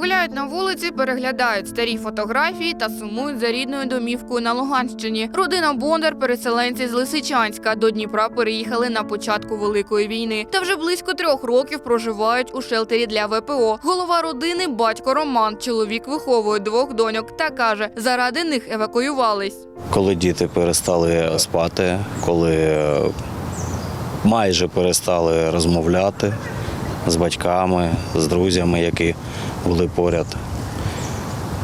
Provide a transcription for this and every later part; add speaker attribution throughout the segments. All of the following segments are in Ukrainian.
Speaker 1: Гуляють на вулиці, переглядають старі фотографії та сумують за рідною домівкою на Луганщині. Родина Бондар, переселенці з Лисичанська, до Дніпра переїхали на початку великої війни. Та вже близько трьох років проживають у шелтері для ВПО. Голова родини батько Роман. Чоловік виховує двох доньок та каже, заради них евакуювались.
Speaker 2: Коли діти перестали спати, коли майже перестали розмовляти з батьками, з друзями, які були поряд.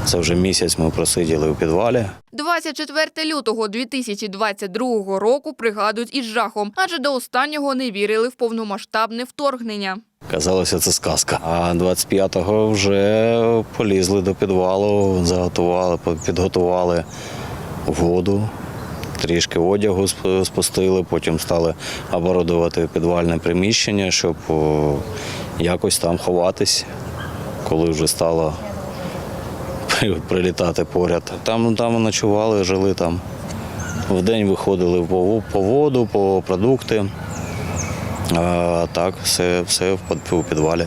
Speaker 2: Це вже місяць ми просиділи у підвалі.
Speaker 1: 24 лютого 2022 року пригадують із жахом, адже до останнього не вірили в повномасштабне вторгнення.
Speaker 2: Казалося, це сказка. А 25-го вже полізли до підвалу, заготували, підготували воду, трішки одягу спустили, потім стали оборудувати підвальне приміщення, щоб якось там ховатись, коли вже стало прилітати поряд. Там, там ночували, жили там. Вдень виходили по, воду, по продукти. А, так, все, все в підвалі.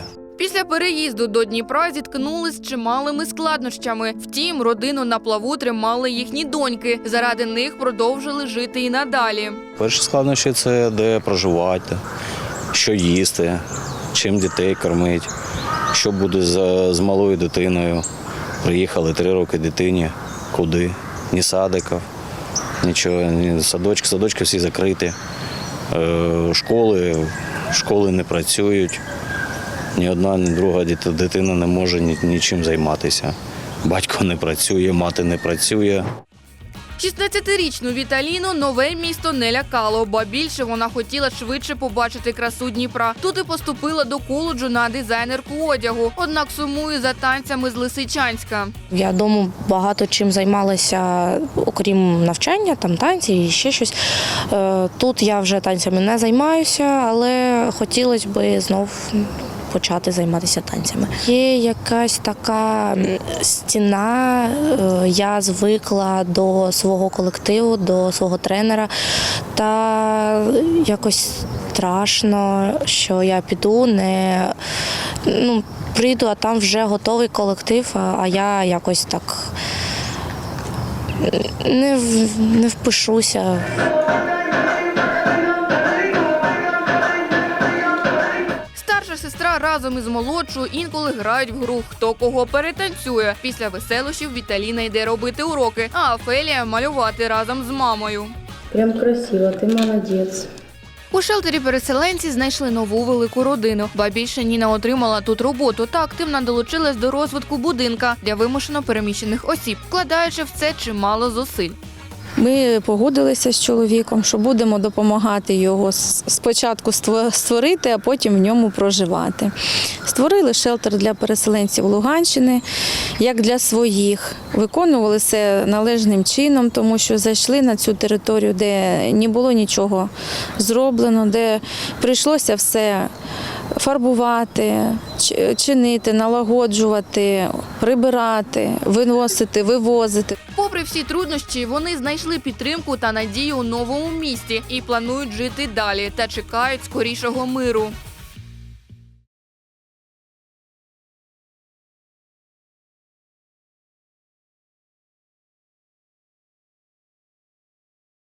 Speaker 1: Переїзду до Дніпра зіткнулись з чималими складнощами. Втім, родину на плаву тримали їхні доньки. Заради них продовжили жити і надалі.
Speaker 2: Перші складнощі це де проживати, що їсти, чим дітей кормити, що буде з, з малою дитиною. Приїхали три роки дитині, куди? Ні садиків, нічого, ні садочки, садочки всі закриті. Е, школи, школи не працюють. Ні одна, ні друга дитина не може нічим займатися. Батько не працює, мати не працює.
Speaker 1: 16-річну Віталіну нове місто не лякало, ба більше вона хотіла швидше побачити красу Дніпра. Тут і поступила до коледжу на дизайнерку одягу. Однак сумує за танцями з Лисичанська.
Speaker 3: Я вдома багато чим займалася, окрім навчання, там танці і ще щось. Е, Тут я вже танцями не займаюся, але хотілося б знов почати займатися танцями. Є якась така стіна. е, Я звикла до свого колективу, до свого тренера, та якось страшно, що я піду, не ну, прийду, а там вже готовий колектив, а, я якось так не, не впишуся.
Speaker 1: Сестра разом із молодшою інколи грають в гру хто кого перетанцює. Після веселощів Віталіна йде робити уроки, а Офелія малювати разом з мамою.
Speaker 4: Прям красиво, ты молодец.
Speaker 1: У шелтері переселенці знайшли нову велику родину, ба більше Ніна отримала тут роботу та активно долучилась до розвитку будинка для вимушено переміщених осіб, вкладаючи в це чимало зусиль.
Speaker 5: Ми погодилися з чоловіком, що будемо допомагати його спочатку створити, а потім в ньому проживати. Створили шелтер для переселенців Луганщини, як для своїх. Виконували це належним чином, тому що зайшли на цю територію, де не було нічого зроблено, де прийшлося все фарбувати, чинити, налагоджувати, прибирати, виносити, вивозити.
Speaker 1: Попри всі труднощі, вони знайшли підтримку та надію у новому місті і планують жити далі та чекають скорішого миру.